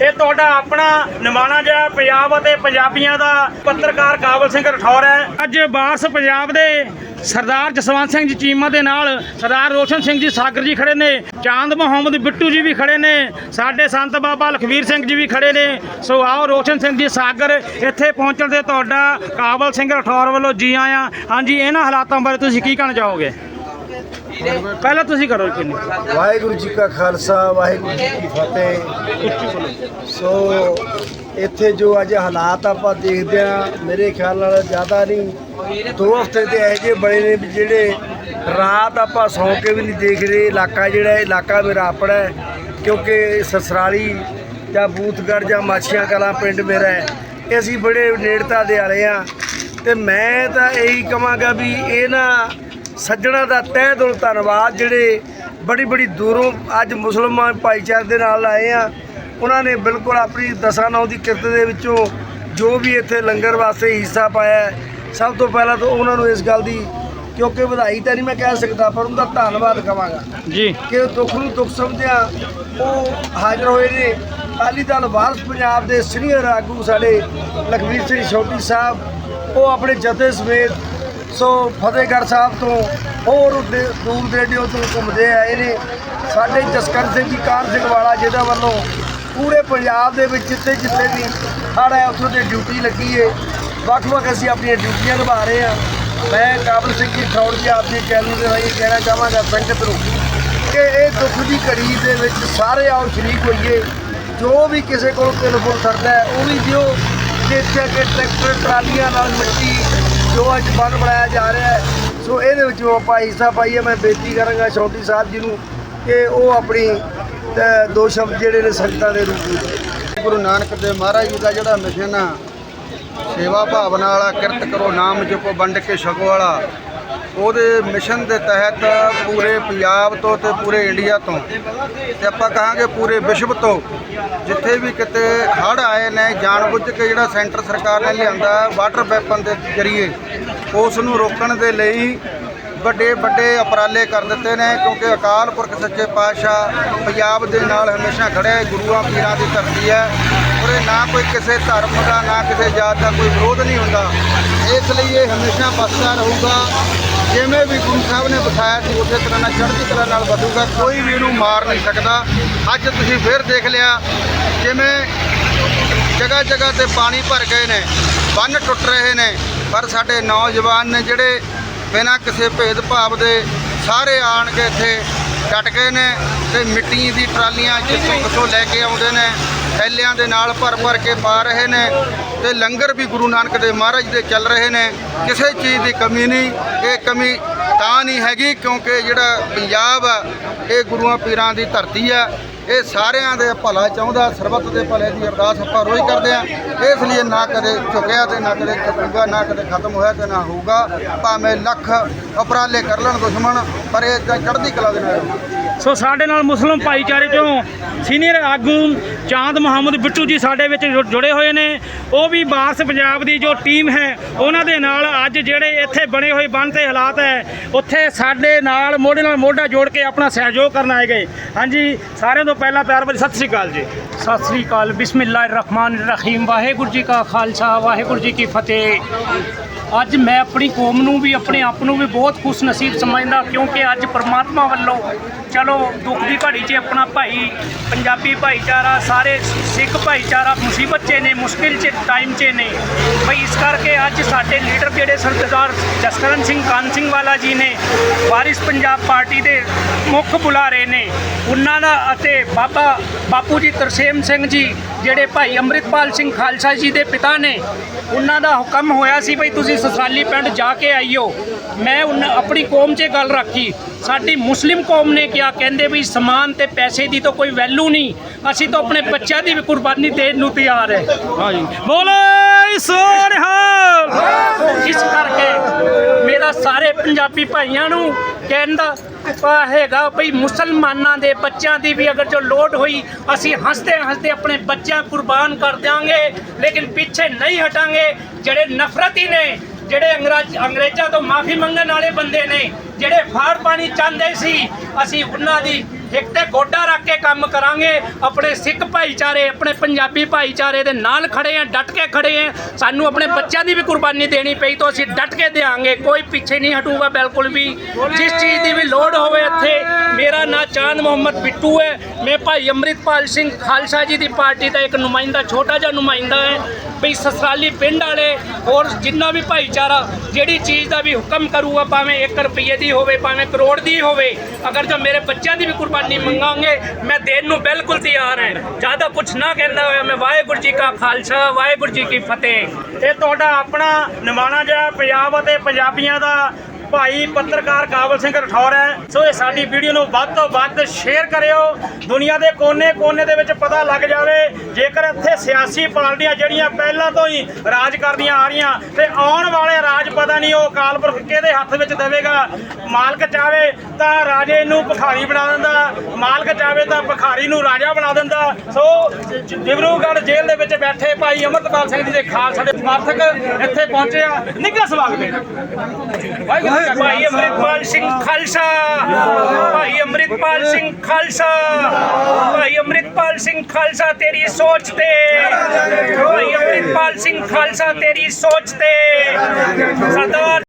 ਇਹ ਤੁਹਾਡਾ ਆਪਣਾ ਨਿਮਾਣਾ ਜਿਹਾ ਪੰਜਾਬ ਅਤੇ ਪੰਜਾਬੀਆਂ ਦਾ ਪੱਤਰਕਾਰ ਕਾਬਲ ਸਿੰਘ ਰਠੌਰ ਹੈ। ਅੱਜ ਬਾਰਸ ਪੰਜਾਬ ਦੇ ਸਰਦਾਰ ਜਸਵੰਤ ਸਿੰਘ ਜੀ ਚੀਮਾ ਦੇ ਨਾਲ ਸਰਦਾਰ ਰੋਸ਼ਨ ਸਿੰਘ ਜੀ ਸਾਗਰ ਜੀ ਖੜੇ ਨੇ, ਚਾਂਦ ਮੁਹੰਮਦ ਬਿੱਟੂ ਜੀ ਵੀ ਖੜੇ ਨੇ, ਸਾਡੇ ਸੰਤ ਬਾਬਾ ਲਖਵੀਰ ਸਿੰਘ ਜੀ ਵੀ ਖੜੇ ਨੇ। ਸੋ ਆਓ ਰੋਸ਼ਨ ਸਿੰਘ ਜੀ, ਸਾਗਰ ਇੱਥੇ ਪਹੁੰਚਣ ਤੇ ਤੁਹਾਡਾ ਕਾਬਲ ਸਿੰਘ ਰਠੌਰ ਵੱਲੋਂ ਜੀ ਆਇਆਂ। ਹਾਂਜੀ, ਇਹਨਾਂ ਹਾਲਾਤਾਂ ਬਾਰੇ ਤੁਸੀਂ ਕੀ ਕਹਿਣਾ ਚਾਹੋਗੇ? ਪਹਿਲਾਂ ਤੁਸੀਂ ਕਰੋ ਕਿੰਨੀ ਵਾਹਿਗੁਰੂ ਜੀ ਕਾ ਖਾਲਸਾ, ਵਾਹਿਗੁਰੂ ਜੀ ਕੀ ਫਤਿਹ। ਸੋ ਇੱਥੇ ਜੋ ਅੱਜ ਹਾਲਾਤ ਆਪਾਂ ਦੇਖਦੇ ਆ ਮੇਰੇ ਖਿਆਲ ਨਾਲ ਜ਼ਿਆਦਾ ਨਹੀਂ। ਦੋ ਹਫ਼ਤੇ ਤੇ ਇਹੋ ਜਿਹੇ ਬਣੇ ਨੇ ਵੀ ਜਿਹੜੇ ਰਾਤ ਆਪਾਂ ਸੌਂ ਕੇ ਵੀ ਨਹੀਂ ਦੇਖ ਰਹੇ। ਇਲਾਕਾ ਜਿਹੜਾ, ਇਲਾਕਾ ਮੇਰਾ ਆਪਣਾ ਕਿਉਂਕਿ ਸਸਰਾਲੀ ਜਾਂ ਬੂਥਗੜ ਜਾਂ ਮਾਛੀਆਂ ਕਲਾਂ ਪਿੰਡ ਮੇਰਾ ਹੈ। ਇਹ ਅਸੀਂ ਬੜੇ ਨੇੜਤਾ ਦੇ ਵਾਲੇ ਆ ਤੇ ਮੈਂ ਤਾਂ ਇਹੀ ਕਹਾਂਗਾ ਵੀ ਇਹ ਨਾ ਸੱਜਣਾ ਦਾ ਤਹਿ ਦਿਲੋਂ ਧੰਨਵਾਦ ਜਿਹੜੇ ਬੜੀ ਬੜੀ ਦੂਰੋਂ ਅੱਜ ਮੁਸਲਮਾਨ ਭਾਈਚਾਰੇ ਦੇ ਨਾਲ ਆਏ ਆ। ਉਹਨਾਂ ਨੇ ਬਿਲਕੁਲ ਆਪਣੀ ਦਸਾਂ ਨੌ ਦੀ ਕਿਰਤ ਦੇ ਵਿੱਚੋਂ ਜੋ ਵੀ ਇੱਥੇ ਲੰਗਰ ਵਾਸਤੇ ਹਿੱਸਾ ਪਾਇਆ ਸਭ ਤੋਂ ਪਹਿਲਾਂ ਤਾਂ ਉਹਨਾਂ ਨੂੰ ਇਸ ਗੱਲ ਦੀ ਕਿਉਂਕਿ ਵਧਾਈ ਤਾਂ ਨਹੀਂ ਮੈਂ ਕਹਿ ਸਕਦਾ ਪਰ ਉਹਦਾ ਧੰਨਵਾਦ ਕਵਾਂਗਾ ਜੀ। ਕਿ ਦੁੱਖ ਨੂੰ ਦੁੱਖ ਸਮਝਿਆ। ਉਹ ਹਾਜ਼ਰ ਹੋਏ ਨੇ। ਅਕਾਲੀ ਦਲ ਵਾਰਸ ਪੰਜਾਬ ਦੇ ਸੀਨੀਅਰ ਆਗੂ ਸਾਡੇ ਲਖਵੀਰ ਸਿੰਘ ਛੋਟੀ ਸਾਹਿਬ ਉਹ ਆਪਣੇ ਜਥੇ ਸਮੇਤ ਸੋ ਫਤਿਹਗੜ੍ਹ ਸਾਹਿਬ ਤੋਂ ਹੋਰ ਦੇ- ਦੂਰ ਰੇਡੀਓ ਤੋਂ ਘੁੰਮਦੇ ਆਏ ਨੇ। ਸਾਡੇ ਜਸਕਰ ਸਿੰਘ ਜੀ ਕਾਰ ਸਿੰਘ ਵਾਲਾ, ਜਿਹਦਾ ਵੱਲੋਂ ਪੂਰੇ ਪੰਜਾਬ ਦੇ ਵਿੱਚ ਜਿੱਥੇ ਜਿੱਥੇ ਵੀ ਹੜ੍ਹ ਹੈ, ਉੱਥੋਂ ਦੀ ਡਿਊਟੀ ਲੱਗੀ ਏ। ਵੱਖ ਵੱਖ ਅਸੀਂ ਆਪਣੀਆਂ ਡਿਊਟੀਆਂ ਨਿਭਾ ਰਹੇ ਹਾਂ। ਮੈਂ ਕਾਬਲ ਸਿੰਘ ਜੀ ਠੌਰ ਜੀ ਆਪਦੇ ਦੀ ਚੈਨਲ ਦੇ ਰਾਹੀਂ ਕਹਿਣਾ ਚਾਹਾਂਗਾ, ਸੰਗਤ ਨੂੰ, ਕਿ ਇਹ ਦੁੱਖ ਦੀ ਘੜੀ ਦੇ ਵਿੱਚ ਸਾਰੇ ਆਓ ਸ਼ਰੀਕ ਹੋਈਏ। ਜੋ ਵੀ ਕਿਸੇ ਕੋਲ ਤਿਲ ਫੁੱਲ ਸਰਦਾ ਉਹ ਵੀ ਦਿਓ। ਜਿੱਥੇ ਕਿ ਟਰੈਕਟਰ, ਟਰਾਲੀਆਂ ਨਾਲ ਮਿੱਟੀ ਜੋ ਅੱਜ ਬੰਨ ਬਣਾਇਆ ਜਾ ਰਿਹਾ ਹੈ, ਸੋ ਇਹਦੇ ਵਿੱਚ ਆਪਾਂ ਹਿੱਸਾ ਪਾਈਏ, ਮੈਂ ਬੇਨਤੀ ਕਰਾਂਗਾ ਛੋਟੀ ਸਾਹਿਬ ਜੀ ਨੂੰ ਕਿ ਉਹ ਆਪਣੀ ਦੋ ਸ਼ਬਦ ਜਿਹੜੇ ਨੇ ਸੰਗਤਾਂ ਦੇ ਰੂਪ ਵਿੱਚ। ਗੁਰੂ ਨਾਨਕ ਦੇਵ ਮਹਾਰਾਜ ਜੀ ਦਾ ਜਿਹੜਾ ਮਿਸ਼ਨ ਆ, ਸੇਵਾ ਭਾਵਨਾ ਵਾਲਾ, ਕਿਰਤ ਕਰੋ, ਨਾਮ ਜਪੋ, ਵੰਡ ਕੇ ਛਕੋ ਵਾਲਾ ਉਹਦੇ ਮਿਸ਼ਨ ਦੇ ਤਹਿਤ ਪੂਰੇ ਪੰਜਾਬ ਤੋਂ ਤੇ ਪੂਰੇ ਇੰਡੀਆ ਤੋਂ। ਤੇ ਆਪਾਂ ਕਹਾਂਗੇ ਪੂਰੇ ਵਿਸ਼ਵ ਤੋਂ, ਜਿੱਥੇ ਵੀ ਕਿਤੇ ਹੜ੍ਹ ਆਏ ਨੇ, ਜਾਣਬੁੱਝ ਕੇ ਜਿਹੜਾ ਸੈਂਟਰ ਸਰਕਾਰ ਨੇ ਲਿਆਂਦਾ ਵਾਟਰ ਵੈਪਨ ਦੇ ਜ਼ਰੀਏ, ਉਸ ਨੂੰ ਰੋਕਣ ਦੇ ਲਈ ਵੱਡੇ ਵੱਡੇ ਉਪਰਾਲੇ ਕਰ ਦਿੱਤੇ ਨੇ, ਕਿਉਂਕਿ ਅਕਾਲ ਪੁਰਖ ਸੱਚੇ ਪਾਤਸ਼ਾਹ ਪੰਜਾਬ ਦੇ ਨਾਲ ਹਮੇਸ਼ਾ ਖੜਿਆ ਗੁਰੂਆਂ ਪੀਰਾਂ ਦੀ ਧਰਤੀ ਹੈ। ਉਰੇ ਨਾ ਕੋਈ ਕਿਸੇ ਧਰਮ ਦਾ, ਨਾ ਕਿਸੇ ਜਾਤ ਦਾ ਕੋਈ ਵਿਰੋਧ ਨਹੀਂ ਹੁੰਦਾ। ਇਸ ਲਈ ਇਹ ਹਮੇਸ਼ਾ ਬਸਦਾ ਰਹੂਗਾ। ਜਿਵੇਂ ਵੀ ਗੁਰੂ ਸਾਹਿਬ ਨੇ ਬਤਾਇਆ ਸੀ, ਉਸੇ ਤਰ੍ਹਾਂ ਨਾਲ ਚੜ੍ਹਦੀ ਕਲਾ ਨਾਲ ਵਧੂਗਾ, ਕੋਈ ਵੀ ਇਹਨੂੰ ਮਾਰ ਨਹੀਂ ਸਕਦਾ। ਅੱਜ ਤੁਸੀਂ ਫਿਰ ਦੇਖ ਲਿਆ ਜਿਵੇਂ ਜਗ੍ਹਾ ਜਗ੍ਹਾ ਤੇ ਪਾਣੀ ਭਰ ਗਏ ਨੇ, ਬੰਨ ਟੁੱਟ ਰਹੇ ਨੇ, ਪਰ ਸਾਡੇ ਨੌਜਵਾਨ ਨੇ ਜਿਹੜੇ ਬਿਨਾਂ ਕਿਸੇ ਭੇਦਭਾਵ ਦੇ ਸਾਰੇ ਆਣ ਕੇ ਇੱਥੇ ਡਟ ਗਏ ਨੇ ਤੇ ਮਿੱਟੀ ਦੀ ਟਰਾਲੀਆਂ ਜਿੱਥੋਂ ਕਿਥੋਂ ਲੈ ਕੇ ਆਉਂਦੇ ਨੇ, ਥੈਲਿਆਂ ਦੇ ਨਾਲ ਭਰ ਭਰ ਕੇ ਪਾ ਰਹੇ ਨੇ ਤੇ ਲੰਗਰ ਵੀ ਗੁਰੂ ਨਾਨਕ ਦੇਵ ਮਹਾਰਾਜ ਦੇ ਚੱਲ ਰਹੇ ਨੇ। ਕਿਸੇ ਚੀਜ਼ ਦੀ ਕਮੀ ਨਹੀਂ, ਇਹ ਕਮੀ ਤਾਂ ਨਹੀਂ ਹੈਗੀ ਕਿਉਂਕਿ ਜਿਹੜਾ ਪੰਜਾਬ ਆ, ਇਹ ਗੁਰੂਆਂ ਪੀਰਾਂ ਦੀ ਧਰਤੀ ਆ। ਇਹ ਸਾਰਿਆਂ ਦੇ ਭਲਾ ਚਾਹੁੰਦਾ, ਸਰਬੱਤ ਦੇ ਭਲੇ ਦੀ ਅਰਦਾਸ ਆਪਾਂ ਰੋਜ਼ ਕਰਦੇ ਆ। ਇਸ ਲਈ ਨਾ ਕਦੇ ਝੁਕਿਆ ਤੇ ਨਾ ਕਦੇ ਝੁਕੂਗਾ ਨਾ ਕਦੇ ਖਤਮ ਹੋਇਆ ਤੇ ਨਾ ਹੋਊਗਾ। ਭਾਵੇਂ ਲੱਖ ਉਪਰਾਲੇ ਕਰ ਲੈਣ ਦੁਸ਼ਮਣ, ਪਰ ਇਹ ਤਾਂ ਚੜ੍ਹਦੀ ਕਲਾ ਦੇ ਨਾਲ। ਸੋ ਸਾਡੇ ਨਾਲ ਮੁਸਲਮ ਭਾਈਚਾਰੇ ਚੋਂ ਸੀਨੀਅਰ ਆਗੂ ਚਾਂਦ ਮੁਹੰਮਦ ਬਿੱਟੂ ਜੀ ਸਾਡੇ ਵਿੱਚ ਜੁ- ਜੁੜੇ ਹੋਏ ਨੇ। ਉਹ ਵੀ ਬਾਰਸ ਪੰਜਾਬ ਦੀ ਜੋ ਟੀਮ ਹੈ, ਉਹਨਾਂ ਦੇ ਨਾਲ ਅੱਜ ਜਿਹੜੇ ਇੱਥੇ ਬਣੇ ਹੋਏ ਬੰਨ ਤੇ ਹਾਲਾਤ ਹੈ, ਉੱਥੇ ਸਾਡੇ ਨਾਲ ਮੋਢੇ ਨਾਲ ਮੋਢਾ ਜੋੜ ਕੇ ਆਪਣਾ ਸਹਿਯੋਗ ਕਰਨ ਆਏ ਗਏ। ਹਾਂਜੀ, ਸਾਰਿਆਂ ਤੋਂ ਪਹਿਲਾਂ ਪਿਆਰ ਭਰੀ ਸਤਿ ਸ੍ਰੀ ਅਕਾਲ ਜੀ। ਸਤਿ ਸ੍ਰੀ ਅਕਾਲ। ਬਿਸਮਿਲ੍ਲਾਹਿਰ ਰਹਿਮਾਨਿਰ ਰਹੀਮ। ਵਾਹਿਗੁਰੂ ਜੀ ਕਾ ਖਾਲਸਾ, ਵਾਹਿਗੁਰੂ ਜੀ ਕੀ ਫਤਿਹ। ਅੱਜ ਮੈਂ ਆਪਣੀ ਕੌਮ ਨੂੰ ਵੀ, ਆਪਣੇ ਆਪ ਨੂੰ ਵੀ ਬਹੁਤ ਖੁਸ਼ ਨਸੀਬ ਸਮਝਦਾ ਕਿਉਂਕਿ ਅੱਜ ਪ੍ਰਮਾਤਮਾ ਵੱਲੋਂ ਚਲੋ ਦੁੱਖ ਦੀ ਘੜੀ 'ਚ ਆਪਣਾ ਭਾਈ, ਪੰਜਾਬੀ ਭਾਈਚਾਰਾ, ਸਾਰੇ ਸਿੱਖ ਭਾਈਚਾਰਾ ਮੁਸੀਬਤ 'ਚ ਨੇ, ਮੁਸ਼ਕਿਲ 'ਚ ਟਾਈਮ 'ਚ ਨੇ। ਬਈ ਇਸ ਕਰਕੇ ਅੱਜ ਸਾਡੇ ਲੀਡਰ ਜਿਹੜੇ ਸਰਦਾਰ ਜਸਕਰਨ ਸਿੰਘ, ਕਾਨ ਸਿੰਘ ਵਾਲਾ ਜੀ ਨੇ, ਵਾਰਿਸ ਪੰਜਾਬ ਪਾਰਟੀ ਦੇ ਮੁੱਖ ਬੁਲਾਰੇ ਨੇ, ਉਹਨਾਂ ਦਾ ਅਤੇ ਬਾਬਾ ਬਾਪੂ ਜੀ ਤਰਸੇਮ ਸਿੰਘ ਜੀ ਜਿਹੜੇ ਭਾਈ ਅੰਮ੍ਰਿਤਪਾਲ ਸਿੰਘ ਖਾਲਸਾ ਜੀ ਦੇ ਪਿਤਾ ਨੇ, ਉਹਨਾਂ ਦਾ ਹੁਕਮ ਹੋਇਆ ਸੀ ਭਈ ਤੁਸੀਂ ਸਸਾਲੀ ਪਿੰਡ ਜਾ ਕੇ ਆਈਓ। ਮੈਂ ਉਨ- ਆਪਣੀ ਕੌਮ 'ਚ ਗੱਲ ਰੱਖੀ। ਸਾਡੀ ਮੁਸਲਿਮ ਕੌਮ ਨੇ ਕਿਹਾ, ਕਹਿੰਦੇ ਵੀ ਸਮਾਨ ਤੇ ਪੈਸੇ ਦੀ ਤਾਂ ਕੋਈ ਵੈਲਿਊ ਨਹੀਂ। ਅਸੀਂ ਤਾਂ ਆਪਣੇ ਬੱਚਿਆਂ ਦੀ ਵੀ ਕੁਰਬਾਨੀ ਦੇਣ ਨੂੰ ਤਿਆਰ ਹੈ ਹਾਂਜੀ ਬੋਲੇ ਸੋਨਿਹਾਲ ਇਸ ਕਰਕੇ ਮੇਰਾ ਸਾਰੇ ਪੰਜਾਬੀ ਭਾਈਆਂ ਨੂੰ ਕਹਿਣ ਦਾ ਆ ਹੈਗਾ ਭਈ ਮੁਸਲਮਾਨਾਂ ਦੇ ਬੱਚਿਆਂ ਦੀ ਵੀ ਅਗਰ ਜੋ ਲੋੜ ਹੋਈ, ਅਸੀਂ ਹੱਸਦੇ ਹੱਸਦੇ ਆਪਣੇ ਬੱਚਿਆਂ ਕੁਰਬਾਨ ਕਰ ਦਿਆਂਗੇ, ਲੇਕਿਨ ਪਿੱਛੇ ਨਹੀਂ ਹਟਾਂਗੇ। ਜਿਹੜੇ ਨਫ਼ਰਤੀ ਨੇ, ਜਿਹੜੇ ਅੰਗਰੇਜ਼, ਅੰਗਰੇਜ਼ਾਂ ਤੋਂ ਮਾਫੀ ਮੰਗਣ ਵਾਲੇ ਬੰਦੇ ਨੇ, ਜਿਹੜੇ ਫਾੜ ਪਾਣੀ ਚਾਹੁੰਦੇ ਸੀ, ਅਸੀਂ ਉਹਨਾਂ ਦੀ ਇੱਕ ਤੇ ਗੋਡਾ ਰੱਖ ਕੇ ਕੰਮ ਕਰਾਂਗੇ, ਆਪਣੇ ਸਿੱਖ ਭਾਈਚਾਰੇ, ਆਪਣੇ ਪੰਜਾਬੀ ਭਾਈਚਾਰੇ ਦੇ ਨਾਲ ਖੜੇ ਆ, ਡਟ ਕੇ ਖੜੇ ਆ। ਸਾਨੂੰ ਆਪਣੇ ਬੱਚਿਆਂ ਦੀ ਵੀ ਕੁਰਬਾਨੀ ਦੇਣੀ ਪਈ ਤਾਂ ਅਸੀਂ ਡਟ ਕੇ ਦੇਾਂਗੇ ਕੋਈ ਪਿੱਛੇ ਨਹੀਂ ਹਟੂਗਾ ਬਿਲਕੁਲ ਵੀ। ਜਿਸ ਚੀਜ਼ ਦੀ ਵੀ ਲੋੜ ਹੋਵੇ ਨਾਂ ਚਾਂਦ ਮੁਹੰਮਦ ਬਿੱਟੂ ਹੈ। ਮੈਂ ਭਾਈ ਅੰਮ੍ਰਿਤਪਾਲ ਸਿੰਘ ਖਾਲਸਾ ਜੀ ਦੀ ਪਾਰਟੀ ਦਾ ਇੱਕ ਨੁਮਾਇੰਦਾ, ਛੋਟਾ ਜਿਹਾ ਨੁਮਾਇੰਦਾ ਹੈ। ਵੀ ਸਸਰਾਲੀ ਪਿੰਡ ਵਾਲੇ ਹੋਰ ਜਿੰਨਾ ਵੀ ਭਾਈਚਾਰਾ, ਜਿਹੜੀ ਚੀਜ਼ ਦਾ ਵੀ ਹੁਕਮ ਕਰੂਗਾ, ਭਾਵੇਂ 1 ਰੁਪਏ ਦੀ ਹੋਵੇ, ਭਾਵੇਂ ਕਰੋੜ ਦੀ ਹੋਵੇ, ਅਗਰ ਜੋ ਮੇਰੇ ਬੱਚਿਆਂ ਦੀ ਵੀ ਕੁਰਬਾਨੀ ਮੰਗਾਂਗੇ, ਮੈਂ ਦੇਣ ਨੂੰ ਬਿਲਕੁਲ ਤਿਆਰ ਹਾਂ। ਜ਼ਿਆਦਾ ਕੁਝ ਨਾ ਕਹਿੰਦਾ ਹੋਇਆ ਮੈਂ, ਵਾਹਿਗੁਰੂ ਜੀ ਕਾ ਖਾਲਸਾ, ਵਾਹਿਗੁਰੂ ਜੀ ਕੀ ਫਤਿਹ। ਇਹ ਤੁਹਾਡਾ ਆਪਣਾ ਨਿਮਾਣਾ ਜਿਹਾ ਪੰਜਾਬ ਅਤੇ ਪੰਜਾਬੀਆਂ ਦਾ ਭਾਈ ਪੱਤਰਕਾਰ ਕਾਬਲ ਸਿੰਘ ਰਠੌਰ ਹੈ। ਸੋ ਇਹ ਸਾਡੀ ਵੀਡੀਓ ਨੂੰ ਵੱਧ ਤੋਂ ਵੱਧ ਸ਼ੇਅਰ ਕਰਿਓ। ਦੁਨੀਆ ਦੇ ਕੋਨੇ-ਕੋਨੇ ਦੇ ਵਿੱਚ ਪਤਾ ਲੱਗ ਜਾਵੇ। ਜੇਕਰ ਇੱਥੇ ਸਿਆਸੀ ਪਾਰਟੀਆਂ ਜਿਹੜੀਆਂ ਪਹਿਲਾਂ ਤੋਂ ਹੀ ਰਾਜ ਕਰਦੀਆਂ ਆ ਰਹੀਆਂ ਤੇ ਆਉਣ ਵਾਲੇ ਰਾਜ ਪਤਾ ਨਹੀਂ ਉਹ ਅਕਾਲ ਪੁਰਖ ਕਿਹਦੇ ਹੱਥ ਵਿੱਚ ਦੇਵੇਗਾ। ਮਾਲਕ ਚਾਵੇ ਤਾਂ ਰਾਜੇ ਨੂੰ ਭਿਖਾਰੀ ਬਣਾ ਦਿੰਦਾ। ਮਾਲਕ ਚਾਵੇ ਤਾਂ ਭਿਖਾਰੀ ਨੂੰ ਰਾਜਾ ਬਣਾ ਦਿੰਦਾ। ਸੋ ਡਿਬਰੂਗੜ੍ਹ ਜੇਲ੍ਹ ਦੇ ਵਿੱਚ ਬੈਠੇ ਭਾਈ ਅਮਰਤਪਾਲ ਸਿੰਘ ਜੀ ਦੇ ਖਾਲਸਾ ਦੇ ਸਮਰਥਕ ਇੱਥੇ ਪਹੁੰਚੇ ਆ। ਨਿੱਘਾ ਸਵਾਗਤ ਹੈ। ਵਾਹਿਗੁਰੂ। ਭਾਈ ਅੰਮ੍ਰਿਤਪਾਲ ਸਿੰਘ ਖਾਲਸਾ। ਭਾਈ ਅੰਮ੍ਰਿਤਪਾਲ ਸਿੰਘ ਖਾਲਸਾ। ਭਾਈ ਅੰਮ੍ਰਿਤਪਾਲ ਸਿੰਘ ਖਾਲਸਾ ਤੇਰੀ ਸੋਚ ਤੇ। ਭਾਈ ਅੰਮ੍ਰਿਤਪਾਲ ਸਿੰਘ ਖਾਲਸਾ ਤੇਰੀ ਸੋਚ ਤੇ। ਸਰਦਾਰ